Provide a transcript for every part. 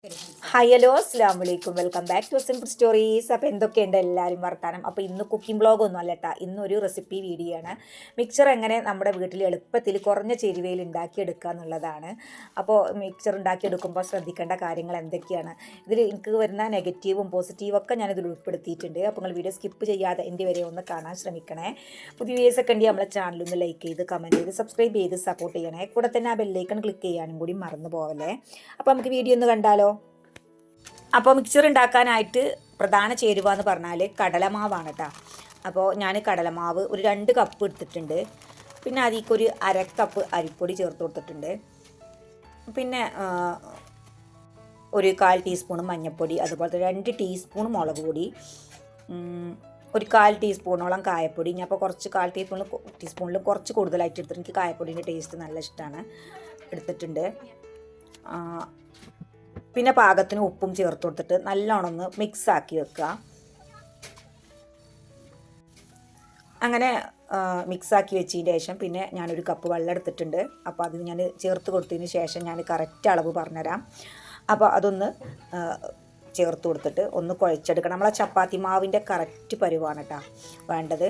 Pero. Hi hello അസ്സാം വലൈക്കും welcome back to simple stories അപ്പോൾ എന്തൊക്കെയുണ്ട് എല്ലാവരും വർത്താനം? അപ്പോൾ ഇന്ന് കുക്കിംഗ് ബ്ലോഗ് ഒന്നും അല്ല കേട്ടോ ഇന്നൊരു റെസിപ്പി വീഡിയോ ആണ്. മിക്സർ എങ്ങനെ നമ്മുടെ വീട്ടിൽ എളുപ്പത്തിൽ കുറഞ്ഞ ചേരുവയിൽ ഉണ്ടാക്കിയെടുക്കുക എന്നുള്ളതാണ്. അപ്പോൾ മിക്സർ ഉണ്ടാക്കിയെടുക്കുമ്പോൾ ശ്രദ്ധിക്കേണ്ട കാര്യങ്ങൾ എന്തൊക്കെയാണ്? ഇതിൽ എനിക്ക് വരുന്ന നെഗറ്റീവും പോസിറ്റീവും ഒക്കെ ഞാനിതിൽ ഉൾപ്പെടുത്തിയിട്ടുണ്ട്. അപ്പോൾ നിങ്ങൾ വീഡിയോ സ്കിപ്പ് ചെയ്യാതെ എന്റെ വരെ ഒന്ന് കാണാൻ ശ്രമിക്കണേ. പുതിയ വീഡിയോസ് ഒക്കെ ഉണ്ടെങ്കിൽ നമ്മളെ ഒന്ന് ലൈക്ക് ചെയ്ത് കമന്റ് ചെയ്ത് സബ്സ്ക്രൈബ് ചെയ്ത് സപ്പോർട്ട് ചെയ്യണേ. കൂടെ തന്നെ ആ ബെല്ലൈക്കൺ ക്ലിക്ക് ചെയ്യാനും കൂടി മറന്നു പോവല്ലേ അപ്പോൾ നമുക്ക് വീഡിയോ ഒന്ന് കണ്ടാലോ? അപ്പോൾ മിക്സർ ഉണ്ടാക്കാനായിട്ട് പ്രധാന ചേരുവ എന്ന് പറഞ്ഞാൽ കടലമാവാണ് കേട്ടോ അപ്പോൾ ഞാൻ കടലമാവ് ഒരു രണ്ട് കപ്പ് എടുത്തിട്ടുണ്ട്. പിന്നെ അതിലേക്കൊരു അരക്കപ്പ് അര കപ്പ് അരിപ്പൊടി ചേർത്ത് കൊടുത്തിട്ടുണ്ട്. പിന്നെ ഒരു കാൽ ടീസ്പൂൺ മഞ്ഞൾപ്പൊടി അതുപോലെ രണ്ട് ടീസ്പൂൺ മുളക് പൊടി ഒരു കാൽ ടീസ്പൂണോളം കായപ്പൊടി. ഞാൻ അപ്പോൾ കുറച്ച് കാൽ ടീസ്പൂണിൽ ടീസ്പൂണിൽ കുറച്ച് കൂടുതലായിട്ട് എടുത്തിട്ട് എനിക്ക് കായപ്പൊടിന്റെ ടേസ്റ്റ് നല്ല ഇഷ്ടമാണ് എടുത്തിട്ടുണ്ട്. പിന്നെ പാകത്തിന് ഉപ്പും ചേർത്ത് കൊടുത്തിട്ട് നല്ലോണം ഒന്ന് മിക്സ് ആക്കി വെക്കുക. അങ്ങനെ മിക്സ് ആക്കി വെച്ചതിന് ശേഷം പിന്നെ ഞാനൊരു കപ്പ് വെള്ളം എടുത്തിട്ടുണ്ട്. അപ്പോൾ അത് ഞാൻ ചേർത്ത് കൊടുത്തതിന് ശേഷം ഞാൻ കറക്റ്റ് അളവ് പറഞ്ഞുതരാം. അപ്പോൾ അതൊന്ന് ചേർത്ത് കൊടുത്തിട്ട് ഒന്ന് കുഴച്ചെടുക്കണം. നമ്മളെ ചപ്പാത്തി മാവിന്റെ കറക്റ്റ് പരുവാണ് കേട്ടോ വേണ്ടത്.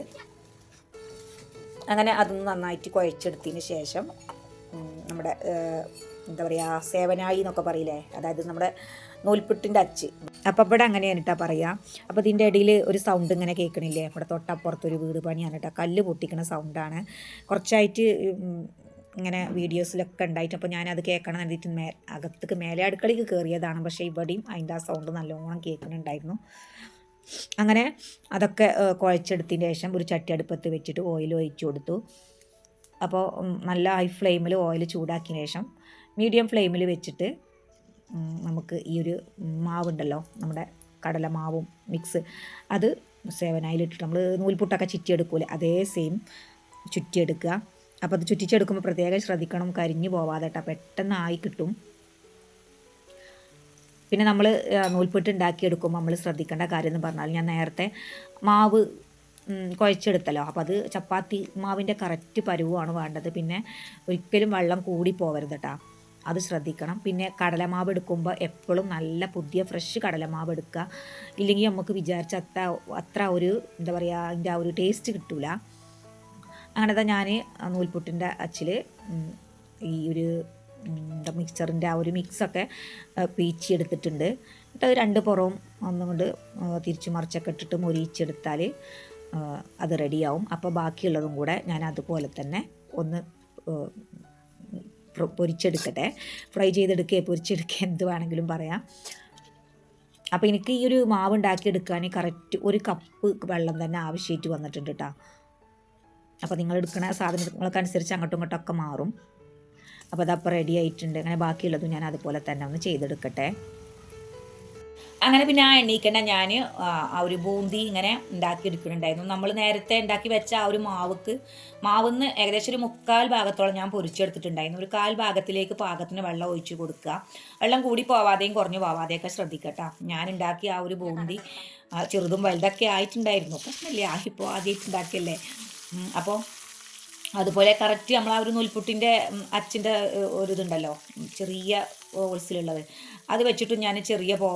അങ്ങനെ അതൊന്ന് നന്നായിട്ട് കുഴച്ചെടുത്തതിന് ശേഷം നമ്മുടെ എന്താ പറയുക സേവനായി എന്നൊക്കെ പറയില്ലേ? അതായത് നമ്മുടെ നൂൽപുട്ടിന്റെ അച്ച്. അപ്പം ഇവിടെ അങ്ങനെയാണ് കേട്ടോ പറയുക അപ്പോൾ ഇതിന്റെ ഇടയിൽ ഒരു സൗണ്ട് ഇങ്ങനെ കേൾക്കണില്ലേ? ഇവിടെ തൊട്ടപ്പുറത്തൊരു വീട് പണിയാണ് കേട്ടോ കല്ല് പൊട്ടിക്കുന്ന സൗണ്ടാണ് കുറച്ചായിട്ട് ഇങ്ങനെ വീഡിയോസിലൊക്കെ ഉണ്ടായിട്ട് അപ്പോൾ ഞാനത് കേൾക്കണം എന്നിട്ട് മേ അകത്തേക്ക് മേലെ അടുക്കളയ്ക്ക് കയറിയതാണ് പക്ഷേ ഇവിടെയും അതിന്റെ ആ സൗണ്ട് നല്ലോണം കേൾക്കുന്നുണ്ടായിരുന്നു. അങ്ങനെ അതൊക്കെ കുഴച്ചെടുത്തതിന് ശേഷം ഒരു ചട്ടി അടുപ്പത്ത് വെച്ചിട്ട് ഓയിൽ ഒഴിച്ചു കൊടുത്തു. അപ്പോൾ നല്ല ഹൈ ഫ്ലെയിമിൽ ഓയിൽ ചൂടാക്കിയതിന് ശേഷം മീഡിയം ഫ്ലെയിമിൽ വെച്ചിട്ട് നമുക്ക് ഈ ഒരു മാവുണ്ടല്ലോ നമ്മുടെ കടലമാവും മിക്സ് അത് സേവനായിലിട്ടിട്ട് നമ്മൾ നൂൽപുട്ടൊക്കെ ചുറ്റിയെടുക്കൂലേ അതേ സെയിം ചുറ്റിയെടുക്കുക. അപ്പോൾ അത് ചുറ്റിച്ചെടുക്കുമ്പോൾ പ്രത്യേകം ശ്രദ്ധിക്കണം കരിഞ്ഞു പോവാതെ കേട്ടോ പെട്ടെന്ന് ആയി കിട്ടും. പിന്നെ നമ്മൾ നൂൽപുട്ട് ഉണ്ടാക്കിയെടുക്കുമ്പോൾ നമ്മൾ ശ്രദ്ധിക്കേണ്ട കാര്യം എന്ന് പറഞ്ഞാൽ ഞാൻ നേരത്തെ മാവ് കുഴച്ചെടുത്തല്ലോ. അപ്പോൾ അത് ചപ്പാത്തി മാവിന്റെ കറക്റ്റ് പരുവാണ് വേണ്ടത്. പിന്നെ ഒരിക്കലും വെള്ളം കൂടി പോവരുത് കേട്ടോ അത് ശ്രദ്ധിക്കണം. പിന്നെ കടലമാവ് എടുക്കുമ്പോൾ എപ്പോഴും നല്ല പുതിയ ഫ്രഷ് കടലമാവ് എടുക്കുക. ഇല്ലെങ്കിൽ നമുക്ക് വിചാരിച്ച അത്ര അത്ര ഒരു എന്താ പറയുക അതിന്റെ ആ ഒരു ടേസ്റ്റ് കിട്ടൂല. അങ്ങനത്തെ ഞാൻ നൂൽപുട്ടിന്റെ അച്ചിൽ ഈ ഒരു എന്താ മിക്സറിന്റെ ആ ഒരു മിക്സൊക്കെ പീച്ചി എടുത്തിട്ടുണ്ട് എന്നിട്ട് അത് രണ്ട് പുറവും ഒന്നും കൊണ്ട് തിരിച്ചു മറിച്ചൊക്കെ ഇട്ടിട്ട് മൊരിയിച്ചെടുത്താൽ അത് റെഡിയാവും അപ്പോൾ ബാക്കിയുള്ളതും കൂടെ ഞാൻ അതുപോലെ തന്നെ ഒന്ന് പൊരിച്ചെടുക്കട്ടെ. ഫ്രൈ ചെയ്തെടുക്കുക പൊരിച്ചെടുക്കുക എന്ത് വേണമെങ്കിലും പറയാം. അപ്പോൾ എനിക്ക് ഈ ഒരു മാവ് ഉണ്ടാക്കിയെടുക്കാൻ കറക്റ്റ് ഒരു കപ്പ് വെള്ളം തന്നെ ആവശ്യമായിട്ട് വന്നിട്ടുണ്ട് കേട്ടോ അപ്പോൾ നിങ്ങൾ എടുക്കുന്ന സാധനങ്ങൾക്കനുസരിച്ച് അങ്ങോട്ടും ഇങ്ങോട്ടൊക്കെ മാറും. അപ്പോൾ അതപ്പോൾ റെഡി ആയിട്ടുണ്ട്. അങ്ങനെ ബാക്കിയുള്ളതും ഞാൻ അതുപോലെ തന്നെ ഒന്ന് ചെയ്തെടുക്കട്ടെ. അങ്ങനെ പിന്നെ ആ എണ്ണീക്കണ്ട ഞാൻ ആ ഒരു ബൂന്തി ഇങ്ങനെ ഉണ്ടാക്കി എടുക്കുന്നുണ്ടായിരുന്നു നമ്മൾ നേരത്തെ ഉണ്ടാക്കി വെച്ച ആ ഒരു മാവക്ക് മാവെന്ന് ഏകദേശം ഒരു മുക്കാൽ ഭാഗത്തോളം ഞാൻ പൊരിച്ചെടുത്തിട്ടുണ്ടായിരുന്നു. ഒരു കാൽ ഭാഗത്തിലേക്ക് പാകത്തിന് വെള്ളം ഒഴിച്ച് കൊടുക്കുക. വെള്ളം കൂടി പോവാതെയും കുറഞ്ഞു പോവാതെയൊക്കെ ശ്രദ്ധിക്കട്ടോ ഞാൻ ഉണ്ടാക്കിയ ആ ഒരു ബൂന്തി ചെറുതും വലുതൊക്കെ ആയിട്ടുണ്ടായിരുന്നു. പ്രശ്നമില്ല ഇപ്പോൾ ആദ്യമായിട്ട് ഉണ്ടാക്കിയല്ലേ. അപ്പോൾ അതുപോലെ കറക്റ്റ് നമ്മൾ ആ ഒരു നൂൽപുട്ടിന്റെ അച്ചിന്റെ ഒരു ഇതുണ്ടല്ലോ ചെറിയ ഹോൾസിലുള്ളത് അത് വെച്ചിട്ട് ഞാൻ ചെറിയ പോ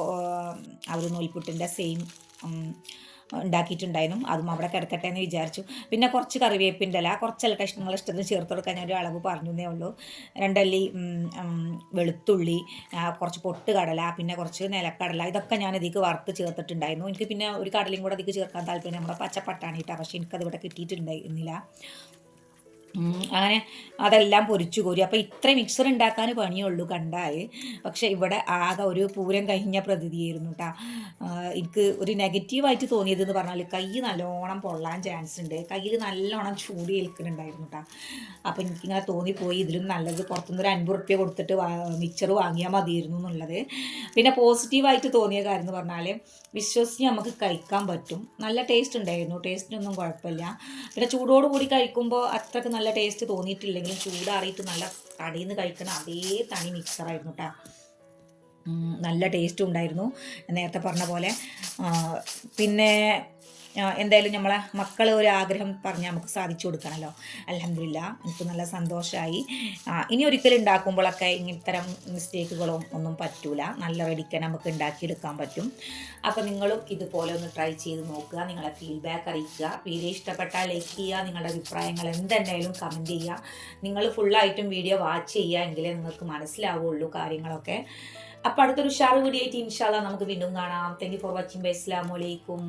ആ ഒരു നൂൽപുട്ടിന്റെ സെയിം ഉണ്ടാക്കിയിട്ടുണ്ടായിരുന്നു. അതും അവിടെ കിടക്കട്ടെ എന്ന് വിചാരിച്ചു. പിന്നെ കുറച്ച് കറിവേപ്പിന്റെ ഇല കുറച്ചല്ല കഷ്ണങ്ങൾ ഇഷ്ടത്തിന് ചേർത്ത് കൊടുക്കാൻ ഞാൻ ഒരു അളവ് പറഞ്ഞേ ഉള്ളൂ. രണ്ടല്ലി വെളുത്തുള്ളി കുറച്ച് പൊട്ട് കടല പിന്നെ കുറച്ച് നിലക്കടല ഇതൊക്കെ ഞാൻ ഇതിക്ക് വറുത്ത് ചേർത്തിട്ടുണ്ടായിരുന്നു. എനിക്ക് പിന്നെ ഒരു കടലയും കൂടെ അതിക്ക് ചേർക്കാൻ താല്പര്യം നമ്മുടെ പച്ചപ്പട്ടാണ് കേട്ടോ പക്ഷേ എനിക്കത് ഇവിടെ കിട്ടിയിട്ടുണ്ടായിരുന്നില്ല അങ്ങനെ അതെല്ലാം പൊരിച്ചു കോരി. അപ്പോൾ ഇത്ര മിക്സർ ഉണ്ടാക്കാൻ പണിയുള്ളൂ കണ്ടാൽ പക്ഷേ ഇവിടെ ആകെ ഒരു പൂരം കഴിഞ്ഞ പ്രതീതിയായിരുന്നു കേട്ടോ എനിക്ക് ഒരു നെഗറ്റീവായിട്ട് തോന്നിയത് എന്ന് പറഞ്ഞാൽ കൈ നല്ലോണം പൊള്ളാൻ ചാൻസ് ഉണ്ട് കയ്യിൽ നല്ലോണം ചൂടി ഏൽക്കുന്നുണ്ടായിരുന്നു കേട്ടോ അപ്പോൾ എനിക്കിങ്ങനെ തോന്നിപ്പോയി ഇതിലും നല്ലത് പുറത്തുനിന്ന് ഒരു അൻപത് റുപ്യ കൊടുത്തിട്ട് മിക്സർ വാങ്ങിയാൽ മതിയായിരുന്നു എന്നുള്ളത്. പിന്നെ പോസിറ്റീവായിട്ട് തോന്നിയ കാര്യം എന്ന് പറഞ്ഞാൽ വിശ്വസിച്ച് നമുക്ക് കഴിക്കാൻ പറ്റും. നല്ല ടേസ്റ്റ് ഉണ്ടായിരുന്നു ടേസ്റ്റിനൊന്നും കുഴപ്പമില്ല. പിന്നെ ചൂടോട് കൂടി കഴിക്കുമ്പോൾ അത്രയ്ക്ക് നല്ല ടേസ്റ്റ് തോന്നിയിട്ടില്ലെങ്കിലും ചൂടാറിയിട്ട് നല്ല കടയിൽ നിന്ന് കഴിക്കണ അതേ തനി മിക്സറായിരുന്നു കേട്ടോ നല്ല ടേസ്റ്റും ഉണ്ടായിരുന്നു. നേരത്തെ പറഞ്ഞ പോലെ. പിന്നെ എന്തായാലും നമ്മളെ മക്കൾ ഒരു ആഗ്രഹം പറഞ്ഞ് നമുക്ക് സാധിച്ചു കൊടുക്കണമല്ലോ അലഹമില്ല എനിക്ക് നല്ല സന്തോഷമായി ഇനി ഒരിക്കലും ഉണ്ടാക്കുമ്പോഴൊക്കെ ഇത്തരം മിസ്റ്റേക്കുകളും ഒന്നും പറ്റൂല. നല്ല റെഡിക്ക് നമുക്ക് ഉണ്ടാക്കിയെടുക്കാൻ പറ്റും. അപ്പോൾ നിങ്ങളും ഇതുപോലെ ഒന്ന് ട്രൈ ചെയ്ത് നോക്കുക. നിങ്ങളെ ഫീഡ്ബാക്ക് അറിയിക്കുക. വീഡിയോ ഇഷ്ടപ്പെട്ടാൽ ലൈക്ക് ചെയ്യുക. നിങ്ങളുടെ അഭിപ്രായങ്ങൾ എന്തെന്തായാലും കമന്റ് ചെയ്യുക. നിങ്ങൾ ഫുള്ളായിട്ടും വീഡിയോ വാച്ച് ചെയ്യുക എങ്കിലേ നിങ്ങൾക്ക് മനസ്സിലാവുള്ളൂ കാര്യങ്ങളൊക്കെ. അപ്പോൾ അടുത്തൊരു ഷാർ വീഡിയോ ആയിട്ട് ഇൻഷാല്ല നമുക്ക് വീണ്ടും കാണാം. Thank you for watching bye അസ്സാം വലൈക്കും